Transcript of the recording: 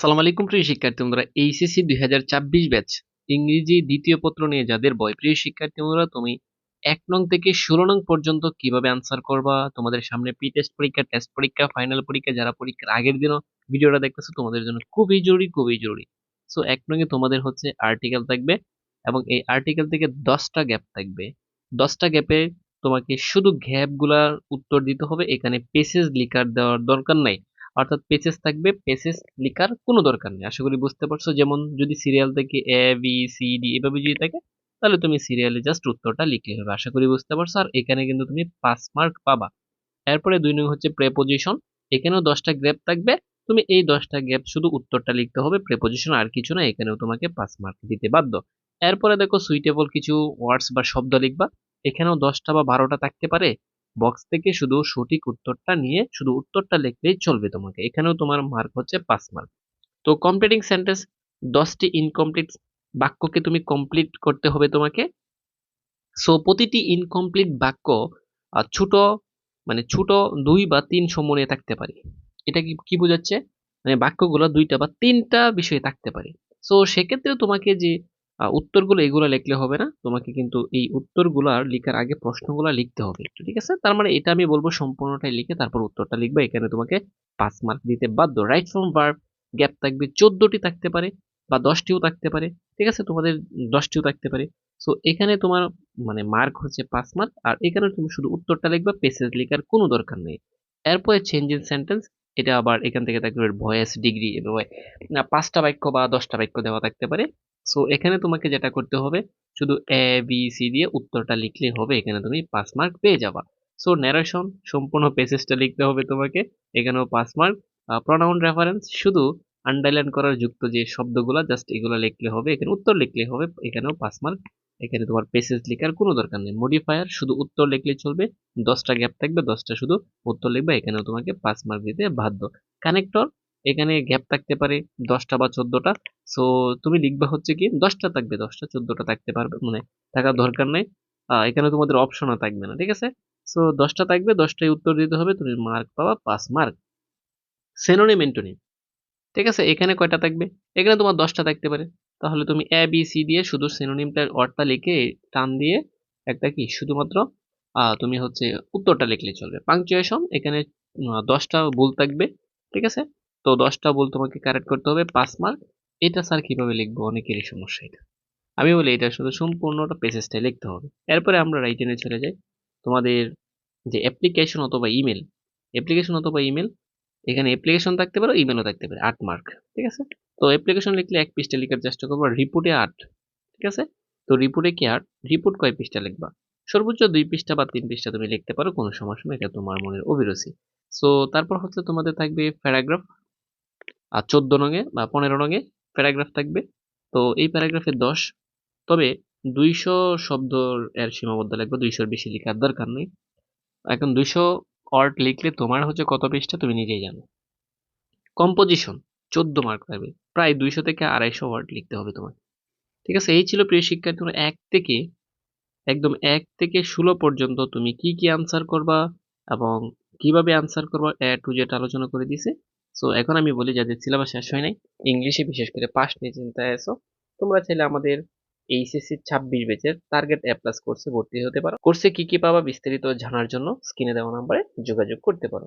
সালাম আলাইকুম প্রিয় শিক্ষার্থী বন্ধুরা, এইচএসসি দুই হাজার চব্বিশ ব্যাচ, ইংরেজি দ্বিতীয় পত্র নিয়ে যাদের বয়, প্রিয় শিক্ষার্থী বন্ধুরা, তুমি এক নং থেকে ষোলো নং পর্যন্ত কীভাবে আনসার করবা? তোমাদের সামনে প্রি টেস্ট পরীক্ষা টেস্ট পরীক্ষা ফাইনাল পরীক্ষা, যারা পরীক্ষার আগের দিনও ভিডিওটা দেখতেছো, তোমাদের জন্য খুবই জরুরি খুবই জরুরি। সো এক নঙ্গে তোমাদের হচ্ছে আর্টিকেল থাকবে এবং এই আর্টিকেল থেকে দশটা গ্যাপ থাকবে। দশটা গ্যাপে তোমাকে শুধু গ্যাপগুলার উত্তর দিতে হবে, এখানে পেসেজ লিখার দেওয়ার দরকার নাই। অর্থাৎ পেসেস থাকবে পেসেস লেখার কোনো দরকার নেই। আশা করি বুঝতে পারছ। যেমন যদি সিরিয়াল থেকে এ বি সি ডি এভাবে যদি থাকে, তাহলে তুমি সিরিয়ালে জাস্ট উত্তরটা লিখলে হবে। আশা করি বুঝতে পারছ। আর এখানে কিন্তু তুমি পাঁচ মার্ক পাবা। এরপরে দুই নং হচ্ছে প্রেপোজিশন এখানেও দশটা গ্যাপ থাকবে। তুমি এই দশটা গ্যাপ শুধু উত্তরটা লিখতে হবে প্রেপোজিশন আর কিছু না, এখানেও তোমাকে পাঁচ মার্ক দিতে বাধ্য। এরপরে দেখো সুইটেবল কিছু ওয়ার্ডস বা শব্দ লিখবা। এখানেও দশটা বা বারোটা থাকতে পারে। বক্স থেকে শুধু সঠিক উত্তরটা নিয়ে শুধু উত্তরটা লিখলেই চলবে তোমাকে। এখানেও তোমার মার্ক হচ্ছে পাঁচ মার্ক তো কমপ্লিটিং সেন্টেন্স দশটি ইনকমপ্লিট বাক্যকে তুমি কমপ্লিট করতে হবে তোমাকে। সো প্রতিটি ইনকমপ্লিট বাক্য ছোট মানে ছোট দুই বা তিন সমন্বয়ে থাকতে পারে। এটা কি কি বোঝাচ্ছে? মানে বাক্যগুলো দুইটা বা তিনটা বিষয়ে থাকতে পারে। সো সেক্ষেত্রে তোমাকে যে উত্তরগুলো এগুলো লিখলে হবে না। তোমাকে কিন্তু এই উত্তরগুলার লিখার আগে প্রশ্নগুলো লিখতে হবে একটু, ঠিক আছে? তার মানে এটা আমি বলব সম্পূর্ণটাই লিখে তারপর উত্তরটা লিখবে। এখানে তোমাকে পাঁচ মার্ক দিতে বাধ্য। রাইট ফ্রম ভার্ব গ্যাপ থাকবে, চোদ্দটি থাকতে পারে বা দশটিও থাকতে পারে, ঠিক আছে? তোমাদের দশটিও থাকতে পারে। সো এখানে তোমার মানে মার্ক হচ্ছে পাঁচ মার্ক আর এখানে তুমি শুধু উত্তরটা লিখবা পেসেজ লেখার কোনো দরকার নেই। এরপরে চেঞ্জ ইন সেন্টেন্স এটা আবার এখান থেকে থাকবে ভয়েস ডিগ্রি এভাবে পাঁচটা বাক্য বা দশটা বাক্য দেওয়া থাকতে পারে। সো, এখানে তোমাকে যেটা করতে হবে, শুধু এ বি সি দিয়ে উত্তরটা লিখলেই হবে। এখানে তুমি পাঁচ মার্ক পেয়ে যাবা। সো ন্যারেশন সম্পূর্ণ পেসেজটা লিখতে হবে তোমাকে। এখানেও পাঁচ মার্ক প্রনাউন রেফারেন্স শুধু আন্ডারলাইন করার যুক্ত যে শব্দগুলো জাস্ট এগুলো লিখলে হবে। এখানে উত্তর লিখলে হবে। এখানেও পাঁচ মার্ক এখানে তোমার পেসেজ লেখার কোনো দরকার নেই। মডিফায়ার শুধু উত্তর লিখলে চলবে, দশটা গ্যাপ থাকবে, দশটা শুধু উত্তর লিখবে, এখানেও তোমাকে পাঁচ মার্ক দিতে বাধ্য। কানেক্টর এখানে গ্যাপ থাকতে পারে দশটা বা চোদ্দটা। সো তুমি লিখবা হচ্ছে কি, দশটা থাকবে, দশটা, চোদ্দটা থাকতে পারবে মানে থাকার দরকার নেই। এখানে তোমাদের অপশনও থাকবে না, ঠিক আছে? সো দশটা থাকবে দশটাই উত্তর দিতে হবে, তুমি মার্ক পাবা পাঁচ মার্ক সেনোনিম এন্টোনিম ঠিক আছে? এখানে কয়টা থাকবে? এখানে তোমার দশটা থাকতে পারে। তাহলে তুমি এ বি সি দিয়ে শুধু সিনোনিমটার অর্থটা লিখে টান দিয়ে একটা কি, শুধুমাত্র তুমি হচ্ছে উত্তরটা লিখলে চলবে। পাংচুয়েশন এখানে দশটা ভুল থাকবে, ঠিক আছে? তো দশটা ভুল তোমাকে কারেক্ট করতে হবে, পাঁচ মার্ক এটা স্যার কীভাবে লিখব? অনেকেরই সমস্যা এটা। আমি বলি, এটা শুধু সম্পূর্ণটা পেজেসটাই লিখতে হবে। এরপরে আমরা রাইটেনে চলে যাই। তোমাদের যে অ্যাপ্লিকেশন অথবা ইমেল অ্যাপ্লিকেশন অথবা ইমেল এখানে অ্যাপ্লিকেশন থাকতে পারে ইমেলও থাকতে পারে, আট মার্ক ঠিক আছে? তো অ্যাপ্লিকেশন লিখলে এক পৃষ্ঠা লেখার চেষ্টা করব রিপোর্টে আট, ঠিক আছে? তো রিপোর্টে কি আট? রিপোর্ট কয় পৃষ্ঠা লিখবা? সর্বোচ্চ দুই পৃষ্ঠা বা তিন পৃষ্ঠা তুমি লিখতে পারো, কোনো সমস্যা নেই, এটা তোমার মনের অভিরুচি। সো তারপর হচ্ছে তোমাদের থাকবে প্যারাগ্রাফ আর চোদ্দ নঙে বা পনেরো নঙে প্যারাগ্রাফ থাকবে। তো এই প্যারাগ্রাফে দশ, তবে দুইশো শব্দ এর সীমাবদ্ধ লাগবে, দুইশোর বেশি লেখার দরকার নেই। এখন দুইশো ওয়ার্ড লিখলে তোমার হচ্ছে কত পৃষ্ঠা? তুমি নিজেই জানো। কম্পোজিশন চোদ্দ মার্ক থাকবে। প্রায় দুইশো থেকে আড়াইশো ওয়ার্ড লিখতে হবে তোমার ঠিক আছে? এই ছিল প্রিয় শিক্ষার্থী তোমরা এক থেকে, একদম এক থেকে ষোলো পর্যন্ত তুমি কি কি আনসার করবা এবং কীভাবে আনসার করবা, এ টু জেড আলোচনা করে দিছে সো এখন আমি বলি, যাদের সিলেবাস শেষ হয় নাই, ইংলিশে বিশেষ করে পাস নিয়ে চিন্তায় আছো, তোমরা চাইলে আমাদের এইচএসসি ছাব্বিশ বেচের টার্গেট এ প্লাস কোর্সে ভর্তি হতে পারো। কোর্সে কি কি পাবা বিস্তারিত জানার জন্য স্ক্রিনে দেওয়া নাম্বারে যোগাযোগ করতে পারো।